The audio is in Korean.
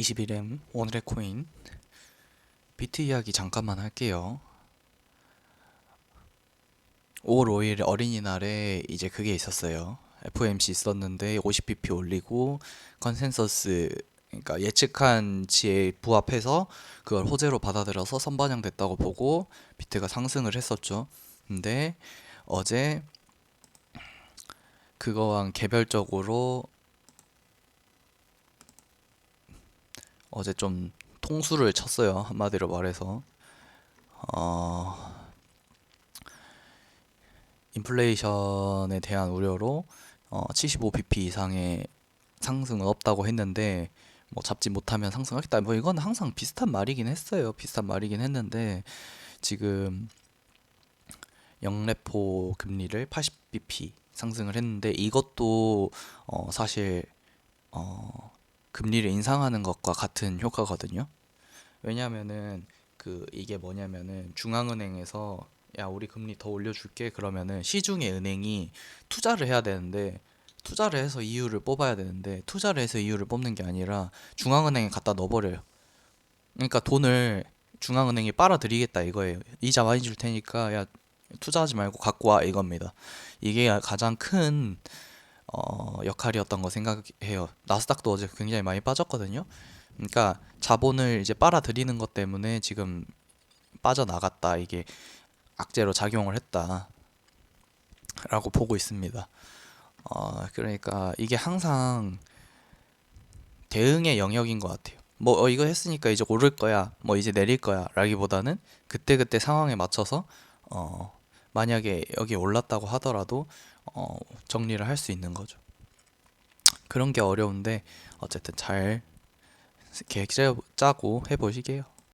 21M 오늘의 코인 비트 이야기 잠깐만 할게요. 5월 5일 어린이날에 이제 그게 있었어요. FOMC 있었는데 50bp 올리고 컨센서스 그러니까 예측한 지에 부합해서 그걸 호재로 받아들여서 선반영됐다고 보고 비트가 상승을 했었죠. 근데 어제 그거랑 개별적으로 어제 좀 통수를 쳤어요. 한마디로 말해서. 어, 인플레이션에 대한 우려로 어, 75bp 이상의 상승은 없다고 했는데 뭐 잡지 못하면 상승하겠다. 뭐 이건 항상 비슷한 말이긴 했어요. 비슷한 말이긴 했는데 지금 영레포 금리를 80bp 상승을 했는데 이것도 어, 사실 어, 금리를 인상하는 것과 같은 효과거든요. 왜냐하면은 그 이게 뭐냐면은 중앙은행에서 야 우리 금리 더 올려줄게 그러면은 시중의 은행이 투자를 해야 되는데 투자를 해서 이유를 뽑아야 되는데 투자를 해서 이유를 뽑는 게 아니라 중앙은행에 갖다 넣어버려요. 그러니까 돈을 중앙은행이 빨아들이겠다 이거예요. 이자 많이 줄 테니까 야 투자하지 말고 갖고 와 이겁니다. 이게 가장 큰 어, 역할이었던 거 생각해요. 나스닥도 어제 굉장히 많이 빠졌거든요. 그러니까 자본을 이제 빨아들이는 것 때문에 지금 빠져나갔다. 이게 악재로 작용을 했다. 라고 보고 있습니다. 어, 그러니까 이게 항상 대응의 영역인 것 같아요. 뭐 어, 이거 했으니까 이제 오를 거야, 뭐 이제 내릴 거야, 라기보다는 그때그때 상황에 맞춰서 어, 만약에 여기 올랐다고 하더라도 어, 정리를 할 수 있는 거죠. 그런 게 어려운데 어쨌든 잘 계획 짜- 짜고 해보시게요.